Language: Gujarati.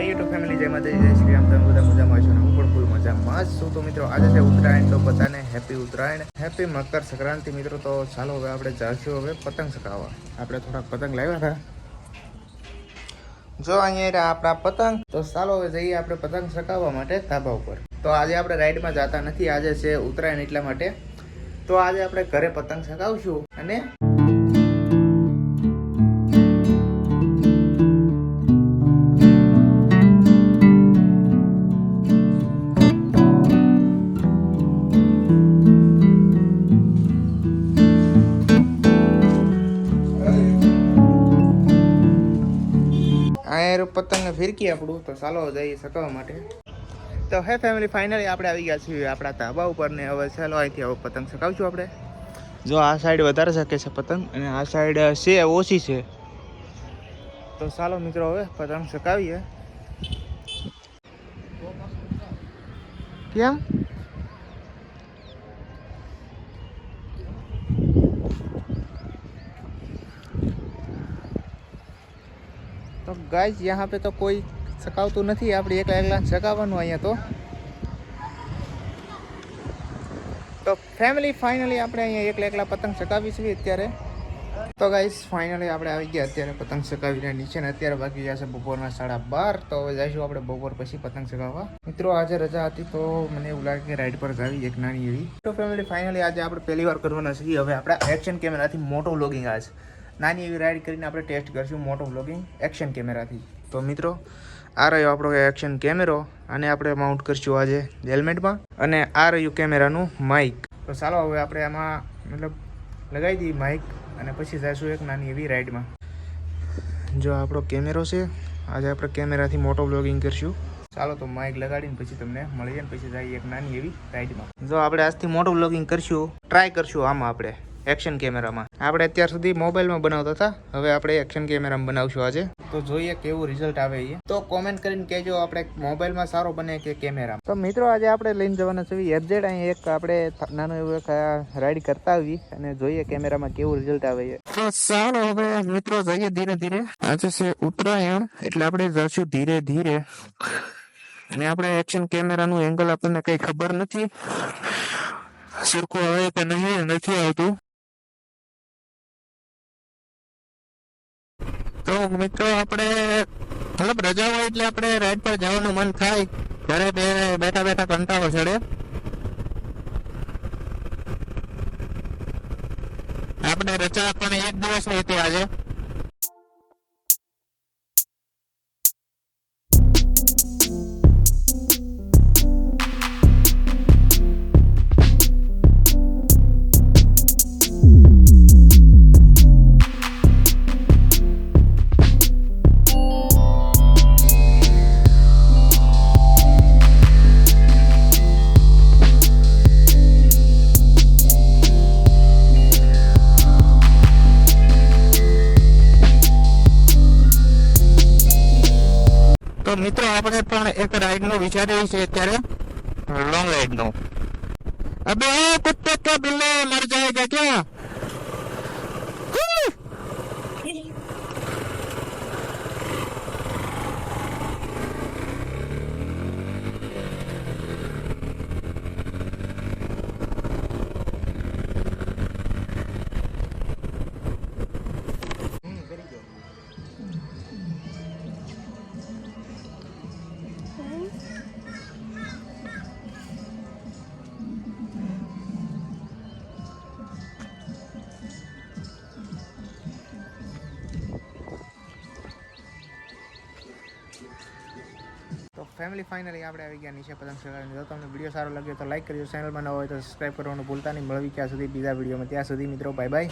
હે યુટ્યુબ ફેમિલી જય માતાજી, જય શ્રી રામ. તમે બધા મજામાં છો હું પણ ફૂલ મજામાં છું. તો મિત્રો, આજે છે ઉત્તરાયણ, તો બધાને હેપી ઉત્તરાયણ. હેપી મકર સંક્રાંતિ મિત્રો. તો ચાલો હવે આપણે જાશું હવે પતંગ ચગાવવા. આપણે થોડાક પતંગ લાવ્યા હતા. જો અહીંયા આપણા પતંગ. તો ચાલો હવે જઈએ આપણે પતંગ ચકાવવા માટે ધાબા ઉપર. તો આજે આપણે રાઈડમાં જતા નથી. આજે છે ઉત્તરાયણ એટલા માટે. તો આજે આપણે ઘરે પતંગ ચગાવશું અને આ પતંગ ફિરકી આપણું તો ચાલો જઈએ સકાવવા માટે. તો હે ફેમિલી ફાઇનલી આપણે આવી ગયા છીએ આપણા ધાબા ઉપર ને હવે ચાલો અહીંથી હવે પતંગ સકાવશું આપણે. જો આ સાઈડ વધારે શકે છે પતંગ અને આ સાઈડ છે, ઓછી છે. તો ચાલો મિત્રો હવે પતંગ સકાવીએ. કેમ? તો ગાય યહાં પે તો કોઈ સકાવતું નથી આપણે એકલા એકલા સકાવવાનું અહીંયા તો તો ફેમિલી ફાઇનલી આપણે અહીંયા એકલા એકલા પતંગ સકાવી છીએ અત્યારે તો ગાઈસ ફાઇનલી આપણે આવી ગયા અત્યારે પતંગ સકાવીને નીચે ને અત્યારે બાકી ગયા છે બપોરના સાડા બાર તો હવે જઈશું આપણે બપોર પછી પતંગ ચગાવવા મિત્રો આજે રજા હતી તો મને એવું લાગે કે રાઈડ પર ગાવી એક નાની એવી તો ફેમિલી ફાઇનલી આજે આપણે પહેલી વાર કરવાના છીએ, હવે આપણે એક્શન કેમેરાથી મોટો વ્લોગિંગ આ છે નાની એવી રાઈડ કરીને આપણે ટેસ્ટ કરીશું મોટો બ્લોગિંગ એક્શન કેમેરાથી તો મિત્રો, આ રહ્યો આપણો એક્શન કેમેરો આને આપણે માઉન્ટ કરીશું આજે હેલ્મેટમાં અને આ રહ્યું કેમેરાનું માઇક તો ચાલો હવે આપણે આમાં મતલબ લગાવી દઈએ માઇક અને પછી જઈશું એક નાની એવી રાઈડમાં જો આપણો કેમેરો છે, આજે આપણે કેમેરાથી મોટો બ્લોગિંગ કરીશું. ચાલો તો માઇક લગાડીને પછી તમને મળીએ ને પછી જઈએ એક નાની એવી રાઈડમાં જો આપણે આજથી મોટો બ્લોગિંગ કરશું ટ્રાય કરશું આમાં આપણે. એક્શન કેમેરામાં. આપણે અત્યાર સુધી મોબાઈલમાં બનાવતા હતા. હવે આપણે એક્શન કેમેરામાં બનાવશું આજે. તો જોઈએ કેવું રિઝલ્ટ આવે એ. તો કોમેન્ટ કરીને કહેજો આપણે મોબાઈલમાં સારો બને કે કેમેરા તો મિત્રો, આજે આપણે લઈને જવાના છે એફઝેડ. અહીં એક આપણે નાનો એવું એક રાઈડ કરતા આવી અને જોઈએ કેમેરામાં કેવું રિઝલ્ટ આવે છે તો ચાલો હવે મિત્રો જઈએ ધીરે ધીરે. આજે છે ઉત્તરાયણ, એટલે આપણે જશું ધીરે ધીરે. અને આપણે એક્શન કેમેરાનું એંગલ આપણને કઈ ખબર નથી. સરખું આવે કે નહીં, નથી આવતું. મિત્રો, આપણે મતલબ રજા હોય એટલે આપણે રાઈડ પર જવાનું મન થાય ઘરે બેઠા બેઠા કંટાળો ચડે. આપણે રજા પણ એક દિવસ નહીં હતી આજે. તો મિત્રો, આપણે પણ એક રાઈડનું વિચાર્યું છે અત્યારે. લોંગ રાઈડનું. અબે કુત્તે કે બિલ્લે મર જાયેગા ક્યાં? ફેમિલી ફાઇનલી આપણે આવી ગયા નીચે પતંગ ચગાવીને. જો તમને વીડિયો સારો લાગ્યો તો લાઈક કરજો. ચેનલમાં ન હોય તો સબસ્ક્રાઈબ કરવાનું ભૂલતા નહીં. મળવી ત્યાં સુધી બીજા વિડીયોમાં ત્યાં સુધી મિત્રો બાય બાય